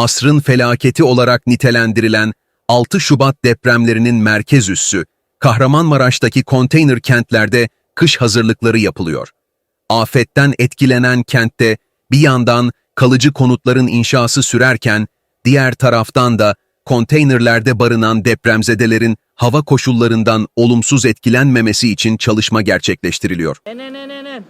asrın felaketi olarak nitelendirilen 6 Şubat depremlerinin merkez üssü, Kahramanmaraş'taki konteyner kentlerde kış hazırlıkları yapılıyor. Afetten etkilenen kentte bir yandan kalıcı konutların inşası sürerken, diğer taraftan da konteynerlerde barınan depremzedelerin hava koşullarından olumsuz etkilenmemesi için çalışma gerçekleştiriliyor. En en en en en.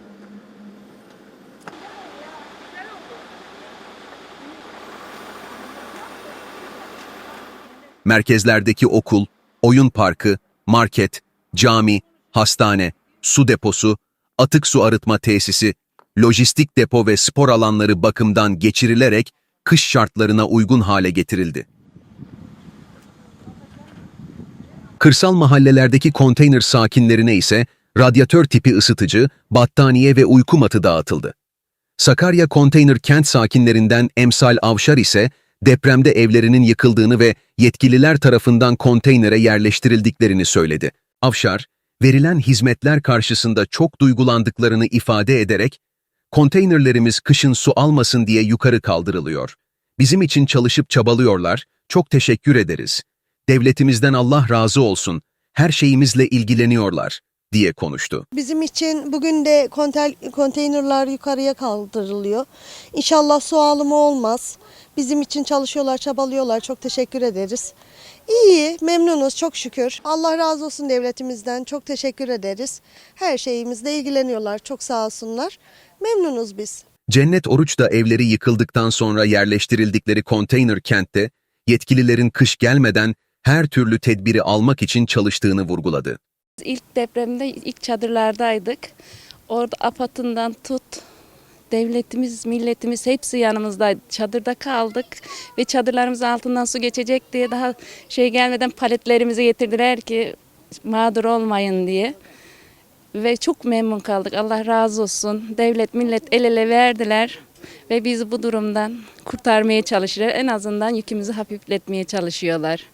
Merkezlerdeki okul, oyun parkı, market, cami, hastane, su deposu, atık su arıtma tesisi, lojistik depo ve spor alanları bakımdan geçirilerek kış şartlarına uygun hale getirildi. Kırsal mahallelerdeki konteyner sakinlerine ise radyatör tipi ısıtıcı, battaniye ve uyku matı dağıtıldı. Sakarya konteyner kent sakinlerinden Emsal Avşar ise depremde evlerinin yıkıldığını ve yetkililer tarafından konteynere yerleştirildiklerini söyledi. Avşar, verilen hizmetler karşısında çok duygulandıklarını ifade ederek, konteynerlerimiz kışın su almasın diye yukarı kaldırılıyor. Bizim için çalışıp çabalıyorlar, çok teşekkür ederiz. Devletimizden Allah razı olsun, her şeyimizle ilgileniyorlar, diye konuştu. Bizim için bugün de konteynerlar yukarıya kaldırılıyor. İnşallah su alımı olmaz. Bizim için çalışıyorlar, çabalıyorlar. Çok teşekkür ederiz. İyi, memnunuz çok şükür. Allah razı olsun devletimizden. Çok teşekkür ederiz. Her şeyimizle ilgileniyorlar. Çok sağ olsunlar. Memnunuz biz. Cennet Oruç da evleri yıkıldıktan sonra yerleştirildikleri konteyner kentte, yetkililerin kış gelmeden her türlü tedbiri almak için çalıştığını vurguladı. İlk depremde ilk çadırlardaydık. Orada AFAD'ından tut, devletimiz, milletimiz hepsi yanımızdaydı. Çadırda kaldık ve çadırlarımız altından su geçecek diye daha şey gelmeden paletlerimizi getirdiler ki mağdur olmayın diye. Ve çok memnun kaldık. Allah razı olsun. Devlet, millet el ele verdiler ve bizi bu durumdan kurtarmaya çalışıyorlar. En azından yükümüzü hafifletmeye çalışıyorlar.